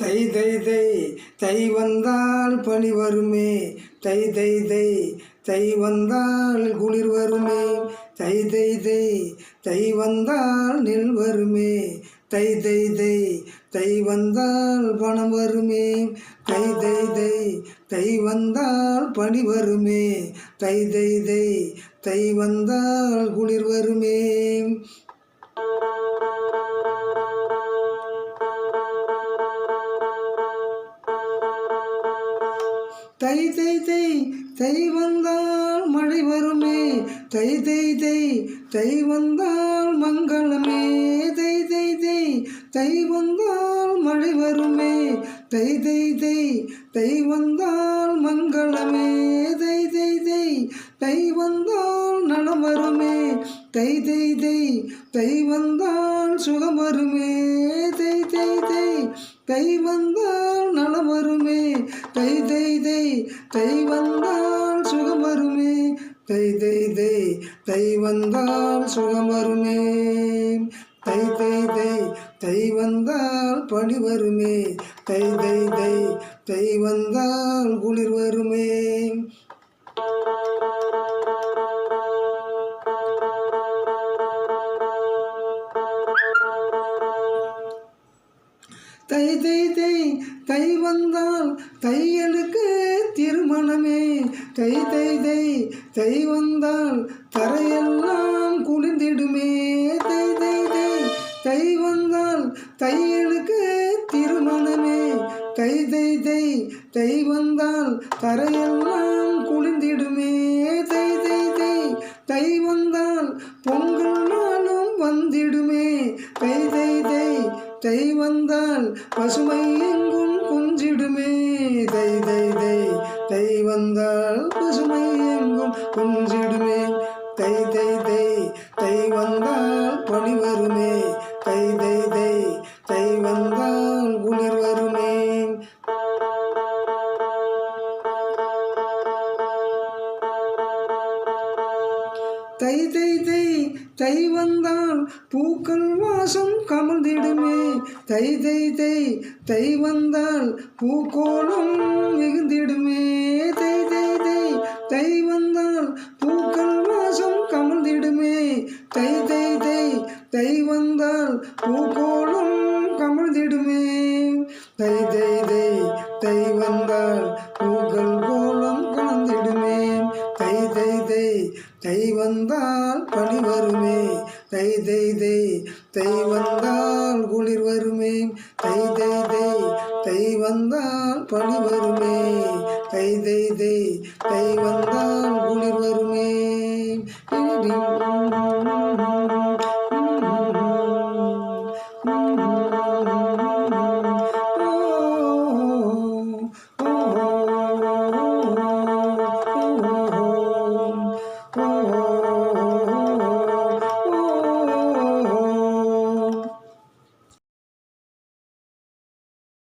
தை தை தை தை வந்தால் பழி வருமே தை தை தை தை வந்தால் குளிர் வருமே தை தை தை தை வந்தால் நெல் வருமே தை தை தை தை வந்தால் பணம் வருமே தை தை தை தை வந்தால் பணி வருமே தை தை தை தை வந்தால் குளிர் வருமே தை தை தை தை வந்தால் மழை வருமே தை தை தை தை வந்தால் மங்களமே தை தை தை தை வந்தால் மழை வருமே தை தை தை தை வந்தால் மங்களமே தை தை தை தை வந்தால் நலம் வருமே தை தை தை தை வந்தால் சுகம் வருமே தை தை தை தை வந்தால் நலம் வருமே தை தை தை தை வந்தால் சுகம் வருமே தை தை தை தை வந்தால் சுகம் வருமே தை தை தை தை வந்தால் பணி வருமே தை தை தை தை வந்தால் குளிர் வருமே தை தை தை தை வந்தால் தையலுக்கு திருமணமே தை தை தை தை வந்தால் தரையெல்லாம் குளிர்ந்திடுமே தை தை தை தை வந்தால் தையலுக்கு திருமணமே தை தை தை தை வந்தால் தரையெல்லாம் குளிர்ந்திடுமே தை தை தை தை வந்தால் பொங்கல் நாளும் வந்திடுமே தை தை தை வந்தால் பசுமை எங்கும் கொஞ்சிடுமே. தை தை தை தை வந்தால் பசுமை எங்கும் கொஞ்சிடுமே. தை தை தை தை வந்தால் பூக்கள் வாசம் கமழ்ந்திடுமே. தை தை தை தை வந்தால் பூக்கோளம் மிகுந்திடுமே. தை தை தை தை வந்தால் பூக்கள் வாசம் கமழ்ந்திடுமே. தை தை தை தை வந்தால் பூக்கோளம் கமழ்ந்திடுமே. தை தை தை வந்தால் பனி வருமே. தை தை தை. தை வந்தால் குளிர் வருமே. தை தை தை. தை வந்தால் பனி வருமே. தை தை தை. தை வந்தால் குளிர் வருமே.